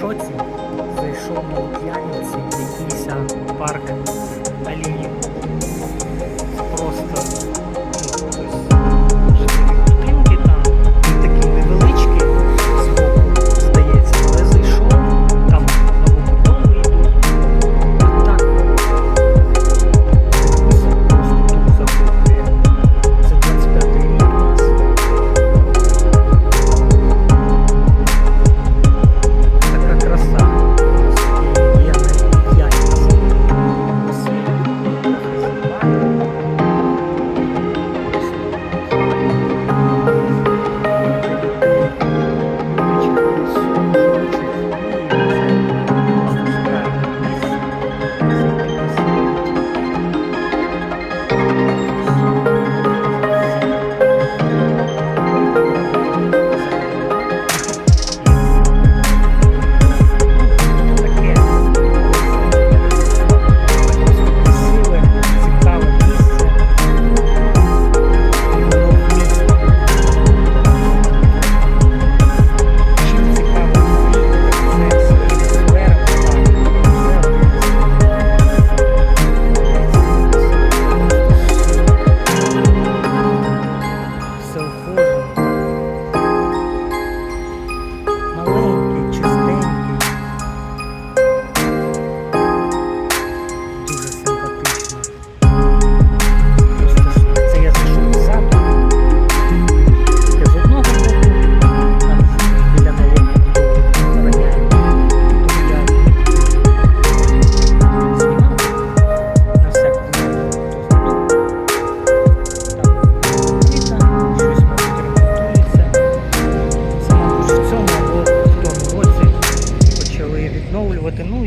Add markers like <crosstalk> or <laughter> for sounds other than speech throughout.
шоці. Зайшов на п'яниці якийсь парк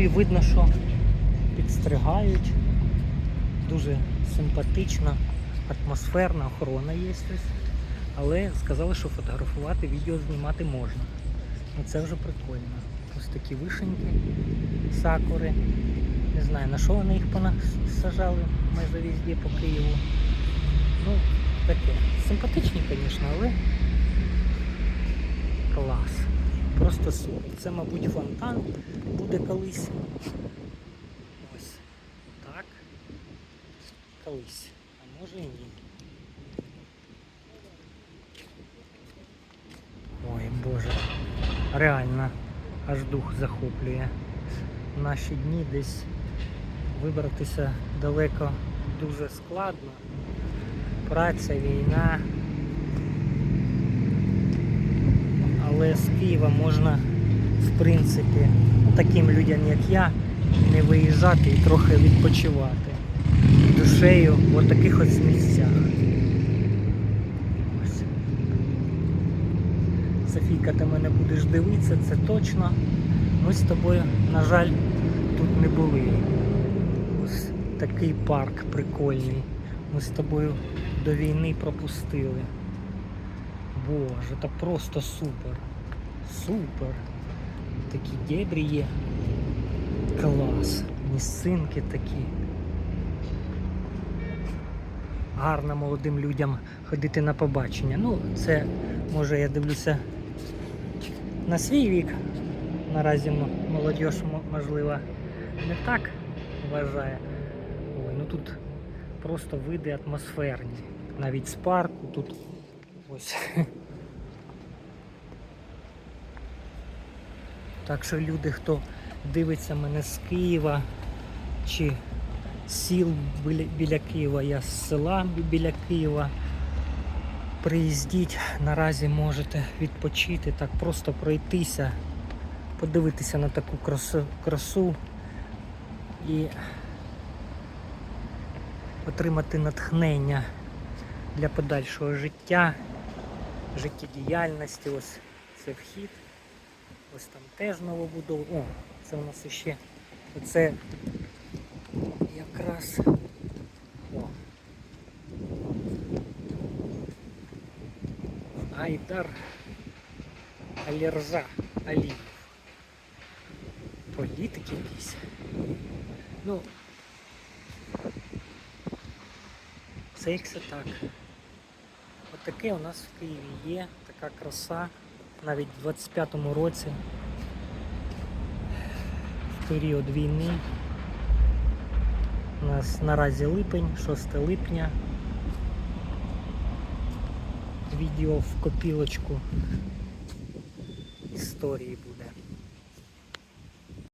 і видно, що підстригають. Дуже симпатична, атмосферна охорона є. Але сказали, що фотографувати, відео знімати можна. Ну це вже прикольно. Ось такі вишеньки, сакури. Не знаю, на що вони їх сажали майже везде по Києву. Ну, таке. Симпатичні, звісно, але. Просто супер. Це, мабуть, фонтан буде колись. Ось так. Колись. А може і ні. Ой, Боже. Реально, аж дух захоплює. В наші дні десь вибратися далеко дуже складно. Праця, війна. З Києва можна, в принципі, таким людям, як я, не виїжджати і трохи відпочивати душею в таких ось місцях. Ось. Софійка, ти мене будеш дивитися, це точно. Ми з тобою, на жаль, тут не були. Ось такий парк прикольний. Ми з тобою до війни пропустили. Боже, це просто супер. Супер. Такі дебрі є. Клас. Місцинки такі. Гарно молодим людям ходити на побачення. Ну, це може я дивлюся на свій вік. Наразі молодь, можливо, не так вважає. Ой, ну тут просто види атмосферні. Навіть з парку тут ось. <laughs> Так що люди, хто дивиться мене з Києва чи сіл біля Києва, я з села біля Києва. Приїздіть, наразі можете відпочити, так просто пройтися, подивитися на таку красу, красу і отримати натхнення для подальшого життя, життєдіяльності. Ось це вхід. Ось там теж новобудова. О, це у нас ще оце якраз. О. Айдар Алірза Алієв. Політик якийсь. Ну, це як це так. Отаке у нас в Києві є, така краса. Навіть в 25-му році період війни. У нас наразі липень, 6 липня. Відео в копілочку історії буде.